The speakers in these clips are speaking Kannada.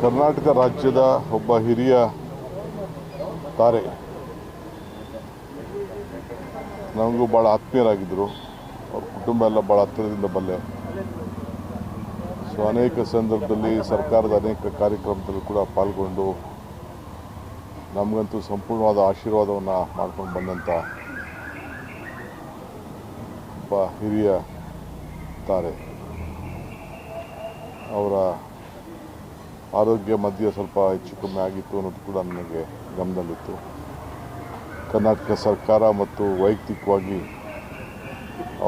ಕರ್ನಾಟಕ ರಾಜ್ಯದ ಒಬ್ಬ ಹಿರಿಯ ತಾರೆ. ನಮಗೂ ಭಾಳ ಆತ್ಮೀಯರಾಗಿದ್ದರು. ಅವ್ರ ಕುಟುಂಬ ಎಲ್ಲ ಭಾಳ ಹತ್ತಿರದಿಂದ ಬಲ್ಲೆ ಸೊ, ಅನೇಕ ಸಂದರ್ಭದಲ್ಲಿ ಸರ್ಕಾರದ ಅನೇಕ ಕಾರ್ಯಕ್ರಮದಲ್ಲಿ ಕೂಡ ಪಾಲ್ಗೊಂಡು ನಮಗಂತೂ ಸಂಪೂರ್ಣವಾದ ಆಶೀರ್ವಾದವನ್ನು ಮಾಡ್ಕೊಂಡು ಬಂದಂಥ ಒಬ್ಬ ಹಿರಿಯ ತಾರೆ. ಅವರ ಆರೋಗ್ಯ ಮಧ್ಯ ಸ್ವಲ್ಪ ಹೆಚ್ಚು ಕಮ್ಮಿ ಆಗಿತ್ತು ಅನ್ನೋದು ಕೂಡ ನನಗೆ ಗಮನದಲ್ಲಿತ್ತು. ಕರ್ನಾಟಕ ಸರ್ಕಾರ ಮತ್ತು ವೈಯಕ್ತಿಕವಾಗಿ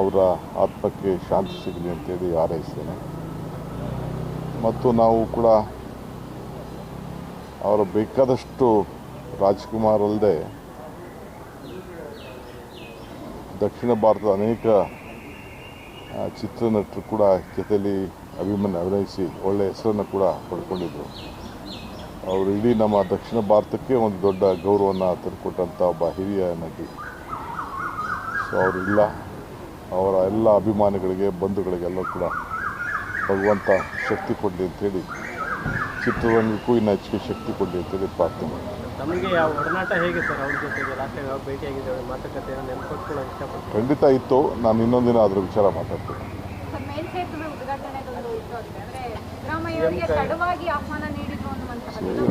ಅವರ ಆತ್ಮಕ್ಕೆ ಶಾಂತಿ ಸಿಗಲಿ ಅಂತೇಳಿ ಹಾರೈಸ್ತೇನೆ. ಮತ್ತು ನಾವು ಕೂಡ ಅವರ ಬೇಕಾದಷ್ಟು ರಾಜ್ಕುಮಾರ್ ಅಲ್ಲದೆ ದಕ್ಷಿಣ ಭಾರತದ ಅನೇಕ ಚಿತ್ರನಟರು ಕೂಡ ಜೊತೆಯಲ್ಲಿ ಅಭಿಮನ್ಯು ಅಭಿನಯಿಸಿ ಒಳ್ಳೆಯ ಹೆಸರನ್ನು ಕೂಡ ಪಡ್ಕೊಂಡಿದ್ದರು ಅವರು ಇಡೀ ನಮ್ಮ ದಕ್ಷಿಣ ಭಾರತಕ್ಕೆ ಒಂದು ದೊಡ್ಡ ಗೌರವವನ್ನು ತಂದುಕೊಟ್ಟಂಥ ಒಬ್ಬ ಹಿರಿಯ ನಟಿ. ಸೊ ಅವರಿಲ್ಲ ಅವರ ಎಲ್ಲ ಅಭಿಮಾನಿಗಳಿಗೆ ಬಂಧುಗಳಿಗೆಲ್ಲ ಕೂಡ ಭಗವಂತ ಶಕ್ತಿ ಕೊಡಲಿ ಅಂತೇಳಿ ಚಿತ್ರರಂಗಕ್ಕೂ ಇನ್ನು ಹೆಚ್ಚಿಗೆ ಶಕ್ತಿ ಕೊಡಲಿ ಅಂತೇಳಿ ಪ್ರಾರ್ಥನೆ ಖಂಡಿತ ಇತ್ತು. ನಾನು ಇನ್ನೊಂದಿನ ಅದರ ವಿಚಾರ ಮಾತಾಡ್ತೀನಿ.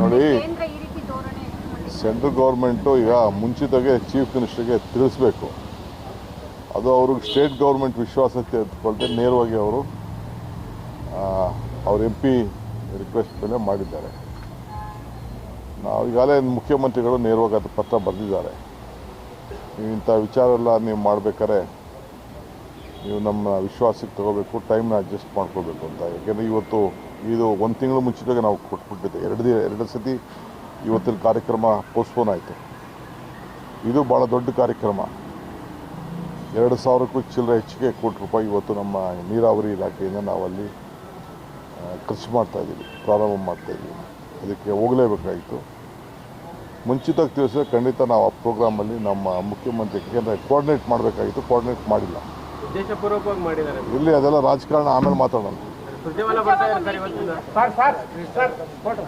ನೋಡಿ. ಸೆಂಟ್ರಲ್ ಗೌರ್ಮೆಂಟು ಈಗ ಮುಂಚಿತಾಗೆ ಚೀಫ್ ಮಿನಿಸ್ಟರ್ಗೆ ತಿಳಿಸ್ಬೇಕು. ಅದು ಅವ್ರಿಗೆ ಸ್ಟೇಟ್ ಗೌರ್ಮೆಂಟ್ ವಿಶ್ವಾಸ ತೆಗೆದುಕೊಳ್ಳದೆ ನೇರವಾಗಿ ಅವರು ಅವ್ರ ಎಂ ಪಿ ರಿಕ್ವೆಸ್ಟ್ ಮೇಲೆ ಮಾಡಿದ್ದಾರೆ. ನಾವು ಈಗಾಗಲೇ ಮುಖ್ಯಮಂತ್ರಿಗಳು ನೇರವಾಗಿ ಅದು ಪತ್ರ ಬರೆದಿದ್ದಾರೆ. ನೀವು ಇಂಥ ವಿಚಾರ ಎಲ್ಲ ನೀವು ಮಾಡಬೇಕಾದ್ರೆ ನೀವು ನಮ್ಮ ವಿಶ್ವಾಸಕ್ಕೆ ತಗೋಬೇಕು ಟೈಮ್ನ ಅಡ್ಜಸ್ಟ್ ಮಾಡ್ಕೋಬೇಕು ಅಂತ. ಯಾಕೆಂದರೆ ಇವತ್ತು ಇದು ಒಂದು ತಿಂಗಳು ಮುಂಚಿತವಾಗಿ ನಾವು ಕೊಟ್ಬಿಟ್ಟಿದ್ದೆ. ಎರಡು ದಿನ ಎರಡು ಸತಿ ಇವತ್ತಿನ ಕಾರ್ಯಕ್ರಮ ಪೋಸ್ಟ್ಪೋನ್ ಆಯಿತು. ಇದು ಭಾಳ ದೊಡ್ಡ ಕಾರ್ಯಕ್ರಮ. ಎರಡು ಸಾವಿರಕ್ಕೂ ಚಿಲ್ಲರೆ ಹೆಚ್ಚಿಗೆ ಕೋಟಿ ರೂಪಾಯಿ ಇವತ್ತು ನಮ್ಮ ನೀರಾವರಿ ಇಲಾಖೆಯಿಂದ ನಾವು ಅಲ್ಲಿ ಆ, ಖರ್ಚು ಮಾಡ್ತಾ ಇದ್ದೀವಿ ಪ್ರಾರಂಭ ಮಾಡ್ತಾ ಇದ್ದೀವಿ. ಅದಕ್ಕೆ ಹೋಗಲೇಬೇಕಾಯಿತು. ಮುಂಚಿತವಾಗಿ ತಿಳಿಸಿದ್ರೆ ಖಂಡಿತ ನಾವು ಆ ಪ್ರೋಗ್ರಾಮಲ್ಲಿ ನಮ್ಮ ಮುಖ್ಯಮಂತ್ರಿ ಏಕೆಂದರೆ ಕೋಆರ್ಡಿನೇಟ್ ಮಾಡಬೇಕಾಗಿತ್ತು ಕೋಆರ್ಡಿನೇಟ್ ಮಾಡಿಲ್ಲ. ಇಲ್ಲಿ ಅದೆಲ್ಲ ರಾಜಕಾರಣ ಆಮೇಲೆ ಮಾತಾಡೋಣ. Sir sir sir photo